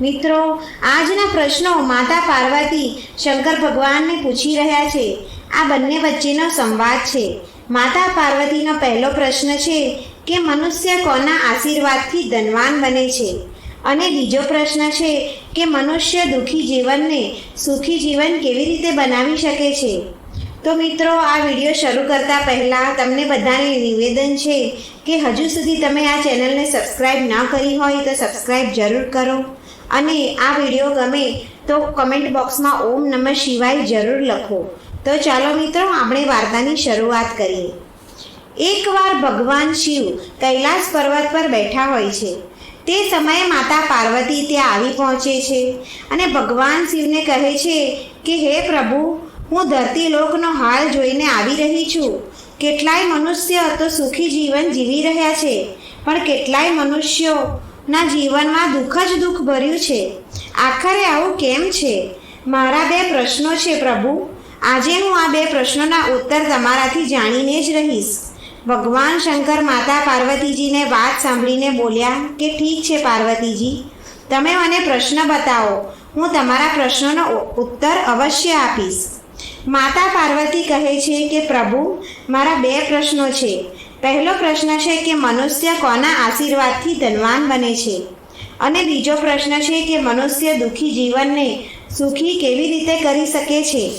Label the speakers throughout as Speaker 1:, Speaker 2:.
Speaker 1: મિત્રો, આજના પ્રશ્નો માતા પાર્વતી શંકર ભગવાનને પૂછી રહ્યા છે. આ બંને વચ્ચેનો સંવાદ છે. માતા પાર્વતીનો પહેલો પ્રશ્ન છે કે મનુષ્ય કોના આશીર્વાદથી ધનવાન બને છે? અને બીજો પ્રશ્ન છે કે મનુષ્ય દુઃખી જીવનને સુખી જીવન કેવી રીતે બનાવી શકે છે? તો મિત્રો, આ વીડિયો શરૂ કરતા પહેલાં તમને બધાને નિવેદન છે કે હજુ સુધી તમે આ ચેનલને સબસ્ક્રાઈબ ન કરી હોય તો સબસ્ક્રાઈબ જરૂર કરો. અને આ વીડિયો ગમે તો કમેન્ટ બોક્સમાં ઓમ નમઃ શિવાય જરૂર લખો. તો ચાલો મિત્રો, આપણે વાર્તાની શરૂઆત કરીએ. એકવાર ભગવાન શિવ કૈલાસ પર્વત પર બેઠા હોય છે. તે સમયે માતા પાર્વતી ત્યાં આવી પહોંચે છે અને ભગવાન શિવને કહે છે કે, હે પ્રભુ, હું ધરતી લોકનો હાલ જોઈને આવી રહી છું. કેટલાય મનુષ્ય તો સુખી જીવન જીવી રહ્યા છે, પણ કેટલાય મનુષ્યોના જીવનમાં દુઃખ જ દુઃખ ભર્યું છે. આખરે આવું કેમ છે? મારા બે પ્રશ્નો છે, પ્રભુ. આજે હું આ બે પ્રશ્નોના ઉત્તર તમારાથી જાણીને જ રહીશ. ભગવાન શંકર માતા પાર્વતીજીને વાત સાંભળીને બોલ્યા કે ઠીક છે પાર્વતીજી, તમે મને પ્રશ્ન બતાવો. હું તમારા પ્રશ્નોનો ઉત્તર અવશ્ય આપીશ. માતા પાર્વતી કહે છે કે પ્રભુ, મારા બે પ્રશ્નો છે. પહેલો પ્રશ્ન છે કે મનુષ્ય કોના આશીર્વાદથી ધનવાન બને છે? અને બીજો પ્રશ્ન છે કે મનુષ્ય દુઃખી જીવનને સુખી કેવી રીતે કરી શકે છે?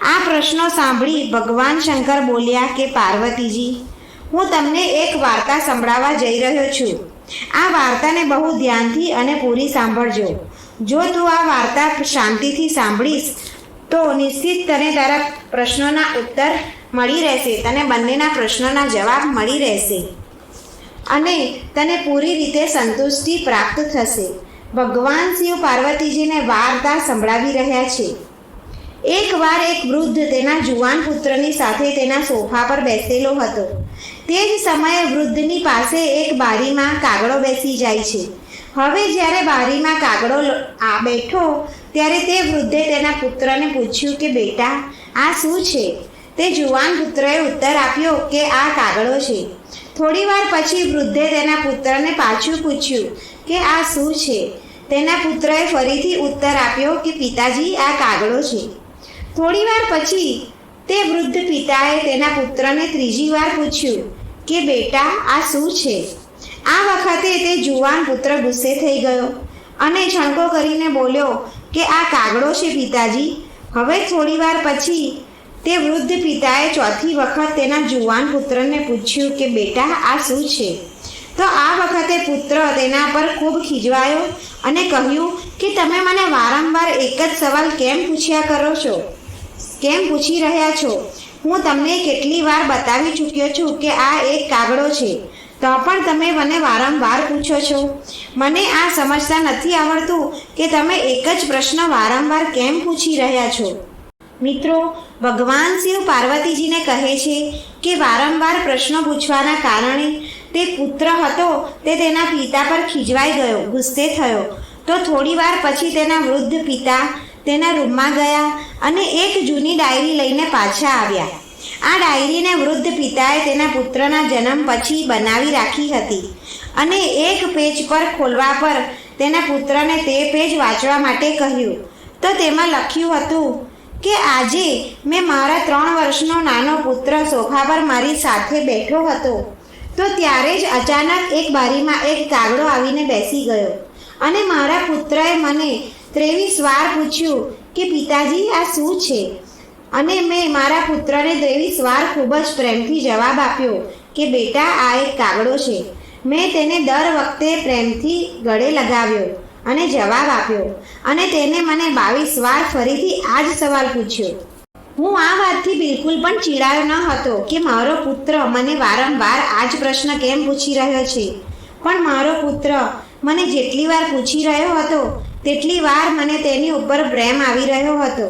Speaker 1: આ પ્રશ્નો સાંભળી ભગવાન શંકર બોલ્યા કે, પાર્વતીજી, હું તમને એક વાર્તા સંભળાવવા જઈ રહ્યો છું. આ વાર્તાને બહુ ધ્યાનથી અને પૂરી સાંભળજો. જો તું આ વાર્તા શાંતિથી સાંભળીશ, તો નિશ્ચિત તને તારા પ્રશ્નોના ઉત્તર મળી રહેશે. તને બંનેના પ્રશ્નોના જવાબ મળી રહેશે. અને તને પૂરી રીતે સંતુષ્ટિ પ્રાપ્ત થશે. ભગવાન શિવ પાર્વતીજીને વાર્તા સંભળાવી રહ્યા છે. એકવાર એક વૃદ્ધ તેના જુવાન પુત્રની સાથે તેના સોફા પર બેસેલો હતો. તે જ સમયે વૃદ્ધની પાસે એક બારીમાં કાગડો બેસી જાય છે. હવે જ્યારે બારીમાં કાગડો આ બેઠો, ત્યારે તે વૃદ્ધે તેના પુત્રને પૂછ્યું કે, બેટા, આ શું છે? તે જુવાન પુત્રએ ઉત્તર આપ્યો કે આ કાગળો છે. થોડી વાર પછી વૃદ્ધે તેના પુત્રને પાછું પૂછ્યું કે આ શું છે? તેના પુત્રએ ફરીથી ઉત્તર આપ્યો કે પિતાજી, આ કાગળો છે. થોડી વાર પછી તે વૃદ્ધ પિતાએ તેના પુત્રને ત્રીજી વાર પૂછ્યું કે બેટા, આ શું છે? આ વખતે તે જુવાન પુત્ર ગુસ્સે થઈ ગયો અને છણકો કરીને બોલ્યો કે આ કાગડો છે પિતાજી. હવે થોડી વાર પછી તે વૃદ્ધ પિતાએ ચોથી વખત તેના જુવાન પુત્રને પૂછ્યું કે, બેટા, આ શું છે? તો આ વખતે પુત્ર તેના પર ખૂબ ખીજવાયો અને કહ્યું કે, તમે મને વારંવાર એક જ સવાલ કેમ પૂછ્યા કરો છો? કેમ પૂછી રહ્યા છો? હું તમને કેટલી વાર બતાવી ચૂક્યો છું કે આ એક કાગડો છે. તો પણ તમે મને વારંવાર પૂછો છો. મને આ સમજતા નથી આવડતું કે તમે એક જ પ્રશ્ન વારંવાર કેમ પૂછી રહ્યા છો? મિત્રો, ભગવાન શિવ પાર્વતીજીને કહે છે કે વારંવાર પ્રશ્નો પૂછવાના કારણે તે પુત્ર હતો, તે તેના પિતા પર ખીજવાઈ ગયો, ગુસ્સે થયો. તો થોડીવાર પછી તેના વૃદ્ધ પિતા તેના રૂમમાં ગયા અને એક જૂની ડાયરી લઈને પાછા આવ્યા. આ ડાયરીને વૃદ્ધ પિતાએ તેના પુત્રના જન્મ પછી બનાવી રાખી હતી અને એક પેજ પર ખોલવા પર તેના પુત્રને તે પેજ વાંચવા માટે કહ્યું. તો તેમાં લખ્યું હતું કે આજે મેં મારા ત્રણ વર્ષનો નાનો પુત્ર સોફા પર મારી સાથે બેઠો હતો, તો ત્યારે જ અચાનક એક બારીમાં એક કાગડો આવીને બેસી ગયો. અને મારા પુત્રએ મને ત્રેવીસ વાર પૂછ્યું કે, પિતાજી, આ શું છે? અને મેં મારા પુત્રને ત્રેવીસ વાર ખૂબ જ પ્રેમથી જવાબ આપ્યો કે, બેટા, આ એક કાગડો છે. મેં તેને દર વખતે પ્રેમથી ગળે લગાવ્યો. અને જવાબ આપ્યો. અને તેને મને બાવીસ વાર ફરીથી આ જ સવાલ પૂછ્યો. હું આ વાતથી બિલકુલ પણ ચીડાયો ન હતો કે મારો પુત્ર મને વારંવાર આ જ પ્રશ્ન કેમ પૂછી રહ્યો છે. પણ મારો પુત્ર મને જેટલી વાર પૂછી રહ્યો હતો, તેટલી વાર મને તેની ઉપર પ્રેમ આવી રહ્યો હતો.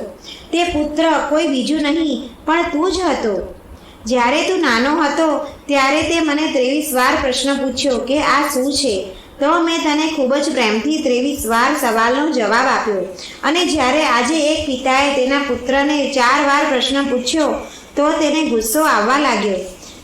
Speaker 1: તે પુત્ર કોઈ બીજું નહીં, પણ તું જ હતો. જ્યારે તું નાનો હતો, ત્યારે તે મને ત્રેવીસ વાર પ્રશ્ન પૂછ્યો કે આ શું છે? તો મેં તને ખૂબ જ પ્રેમથી ત્રેવીસ વાર સવાલનો જવાબ આપ્યો. અને જ્યારે આજે એક પિતાએ તેના પુત્રને ચાર વાર પ્રશ્ન પૂછ્યો, તો તેને ગુસ્સો આવવા લાગ્યો.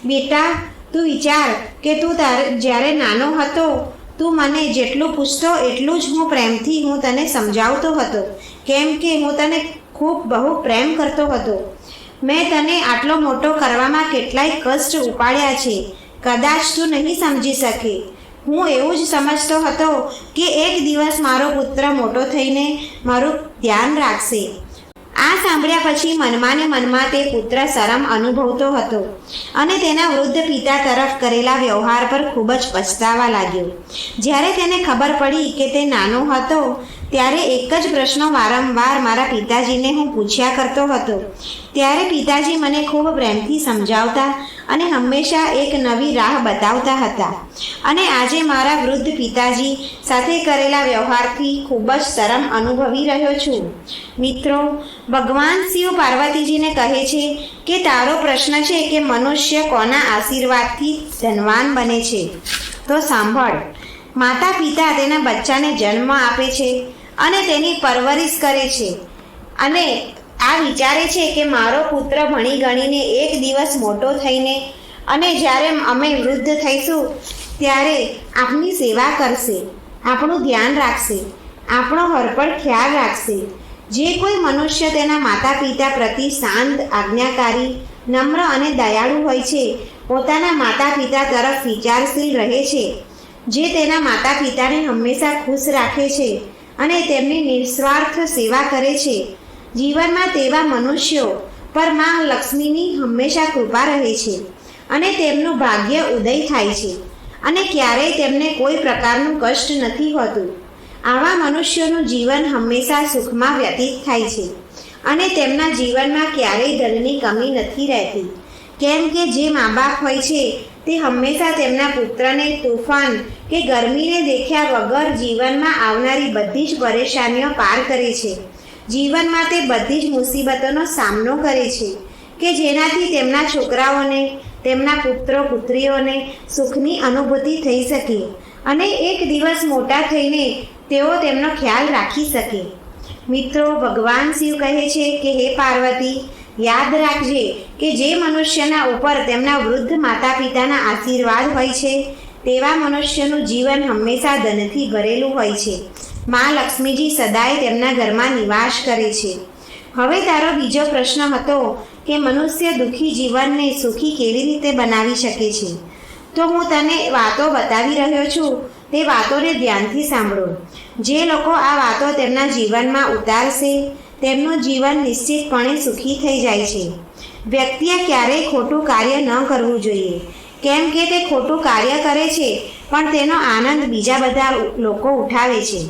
Speaker 1: બેટા, તું વિચાર કે તું જ્યારે નાનો હતો, તું મને જેટલું પૂછતો એટલું જ હું પ્રેમથી હું તને સમજાવતો હતો. કેમ કે હું તને ખૂબ બહુ પ્રેમ કરતો હતો. મેં તને આટલો મોટો કરવામાં કેટલાય કષ્ટ ઉપાડ્યા છે. કદાચ તું નહીં સમજી શકે. હું એવું જ સમજતો હતો કે એક દિવસ મારો પુત્ર મોટો થઈને મારું ધ્યાન રાખશે. આ સાંભળ્યા પછી મનમાં ને મનમાં તે પુત્ર શરમ અનુભવતો હતો અને તેના વૃદ્ધ પિતા તરફ કરેલા વ્યવહાર પર ખૂબ જ પછતાવા લાગ્યો. જ્યારે તેને ખબર પડી કે તે નાનો હતો ત્યારે એક જ પ્રશ્ન વારંવાર મારા પિતાજીને હું પૂછ્યા કરતો હતો. ત્યારે પિતાજી મને ખૂબ પ્રેમથી સમજાવતા અને હંમેશા એક નવી રાહ બતાવતા હતા. અને આજે મારા વૃદ્ધ પિતાજી સાથે કરેલા વ્યવહારથી ખૂબ જ શરમ અનુભવી રહ્યો છું. મિત્રો, ભગવાન શિવ પાર્વતીજીને કહે છે કે તારો પ્રશ્ન છે કે મનુષ્ય કોના આશીર્વાદથી ધનવાન બને છે? તો સાંભળ માતા પિતા તેના બચ્ચાને જન્મ આપે છે. અને તેની પરવરિશ કરે છે. અને આ વિચારે છે કે મારો પુત્ર ભણી ગણીને એક દિવસ મોટો થઈને અને જ્યારે અમે વૃદ્ધ થઈશું, ત્યારે આપની સેવા કરશે, આપણું ધ્યાન રાખશે, આપણો હરપળ ખ્યાલ રાખશે. જે કોઈ મનુષ્ય તેના માતા પિતા પ્રતિ શાંત, આજ્ઞાકારી, નમ્ર અને દયાળુ હોય છે, પોતાના માતા પિતા તરફ વિચારશીલ રહે છે, જે તેના માતા પિતાને હંમેશા ખુશ રાખે છે. અને તેમની નિસ્વાર્થ સેવા કરે છે. જીવનમાં તેવા મનુષ્યો પરમાં લક્ષ્મીની હંમેશા કૃપા રહે છે અને તેમનું ભાગ્ય ઉદય થાય છે અને ક્યારેય તેમને કોઈ પ્રકારનું કષ્ટ નથી હોતું. આવા મનુષ્યોનું જીવન હંમેશા સુખમાં વ્યતીત થાય છે અને તેમના જીવનમાં ક્યારેય ધનની કમી નથી રહેતી. કેમ કે જે મા બાપ હોય છે તે હંમેશા તેમના પુત્રને તોફાન કે ગરમીને દેખ્યા વગર જીવનમાં આવનારી બધી જ પરેશાનીઓ પાર કરે છે. જીવનમાં તે બધી જ મુસીબતોનો સામનો કરે છે કે જેનાથી તેમના છોકરાઓને, તેમના પુત્રો, પુત્રીઓને સુખની અનુભૂતિ થઈ શકે અને એક દિવસ મોટા થઈને તેઓ તેમનો ખ્યાલ રાખી શકે. મિત્રો, ભગવાન શિવ કહે છે કે, હે પાર્વતી યાદ રાખજે કે જે મનુષ્યના ઉપર તેમના વૃદ્ધ માતા પિતાના આશીર્વાદ હોય છે, તેવા મનુષ્યનું જીવન હંમેશા ધનથી ભરેલું હોય છે. મા લક્ષ્મીજી સદાય તેમના ઘરમાં નિવાસ કરે છે. હવે તારો બીજો પ્રશ્ન હતો કે મનુષ્ય દુઃખી જીવનને સુખી કેવી રીતે બનાવી શકે છે? તો હું તને વાતો બતાવી રહ્યો છું. તે વાતોને ધ્યાનથી સાંભળો. જે લોકો આ વાતો તેમના જીવનમાં ઉતારશે તેમનું જીવન નિશ્ચિતપણે સુખી થઈ જાય છે. વ્યક્તિએ ક્યારેય ખોટું કાર્ય ન કરવું જોઈએ. કેમ કે તે ખોટું કાર્ય કરે છે, પણ તેનો આનંદ બીજા બધા લોકો ઉઠાવે છે.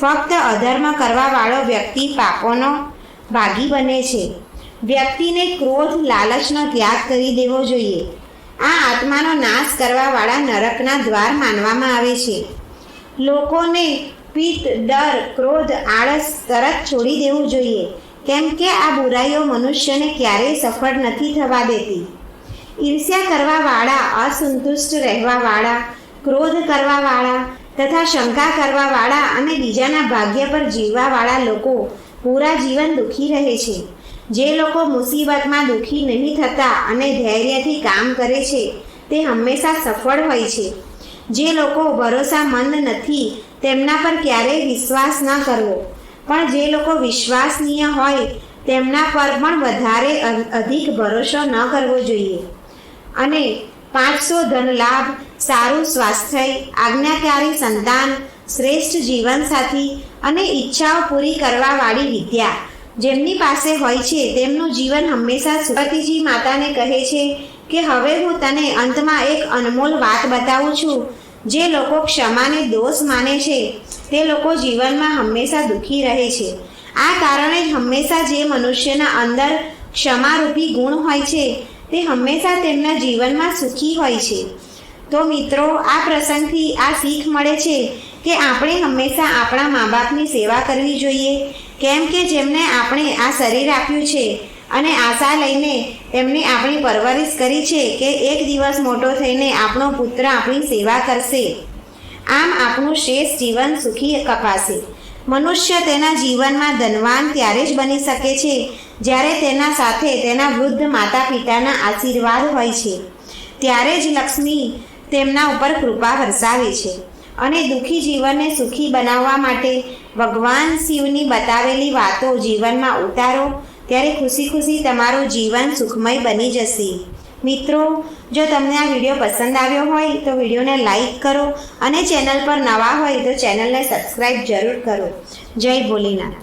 Speaker 1: ફક્ત અધર્મ કરવાવાળો વ્યક્તિ પાપોનો ભાગી બને છે. વ્યક્તિને ક્રોધ, લાલચનો ત્યાગ કરી દેવો જોઈએ. આ આત્માનો નાશ કરવાવાળા નરકના દ્વાર માનવામાં આવે છે. લોકોને પિત્ત, ડર, ક્રોધ, આળસ, તરત છોડી દેવું જોઈએ. કેમ કે આ બુરાઈઓ મનુષ્યને ક્યારેય સફળ નથી થવા દેતી. ઈર્ષ્યા કરવાવાળા, અસંતુષ્ટ રહેવાવાળા, ક્રોધ કરવાવાળા તથા શંકા કરવાવાળા અને બીજાના ભાગ્ય પર જીવવાવાળા લોકો પૂરા જીવન દુઃખી રહે છે. જે લોકો મુસીબતમાં દુઃખી નહીં થતા અને ધૈર્યથી કામ કરે છે, તે હંમેશા સફળ હોય છે. જે લોકો ભરોસામંદ નથી તેમના પર ક્યારેય વિશ્વાસ ન કરવો. પણ જે લોકો વિશ્વાસનીય હોય, તેમના પર પણ વધારે અધિક ભરોસો ન કરવો જોઈએ. અને પાંચસો ધન લાભ સારું સ્વાસ્થ્ય, આજ્ઞાકારી સંતાન, શ્રેષ્ઠ જીવનસાથી અને ઈચ્છાઓ પૂરી કરવાવાળી વિદ્યા. જેમની પાસે હોય છે, તેમનું જીવન હંમેશા સુરતીજી માતાને કહે છે કે, હવે હું તને અંતમાં એક અનમોલ વાત બતાવું છું. જે લોકો ક્ષમાને દોષ માને છે, તે લોકો જીવનમાં હંમેશા દુઃખી રહે છે. આ કારણે જ હંમેશા જે મનુષ્યના અંદર ક્ષમારૂપી ગુણ હોય છે, તે હંમેશા તેમના જીવનમાં સુખી હોય છે. તો મિત્રો, આ પ્રસંગથી આ શીખ મળે છે કે આપણે હંમેશા આપણા મા બાપની સેવા કરવી જોઈએ. કેમ કે જેમને આપણે આ શરીર આપ્યું છે અને આશા લઈને તેમની આપણી પરવરિશ કરી છે કે એક દિવસ મોટો થઈને આપણો પુત્ર આપણી સેવા કરશે. આમ આપણું શેષ જીવન સુખી કપાશે. મનુષ્ય તેના જીવનમાં ધનવાન ત્યારે જ બની શકે છે, જ્યારે તેના સાથે તેના વૃદ્ધ માતા પિતાના આશીર્વાદ હોય છે. ત્યારે જ લક્ષ્મી તેમના ઉપર કૃપા વરસાવે છે અને દુઃખી જીવનને સુખી બનાવવા માટે ભગવાન શિવની બતાવેલી વાતો જીવનમાં ઉતારો ત્યારે ખુશી ખુશી તમારું જીવન સુખમય બની જશે. મિત્રો, જો તમને આ વીડિયો પસંદ આવ્યો હોય, તો વિડીયોને લાઈક કરો અને ચેનલ પર નવા હોય, તો ચેનલને સબસ્ક્રાઈબ જરૂર કરો. જય ભોલેનાથ.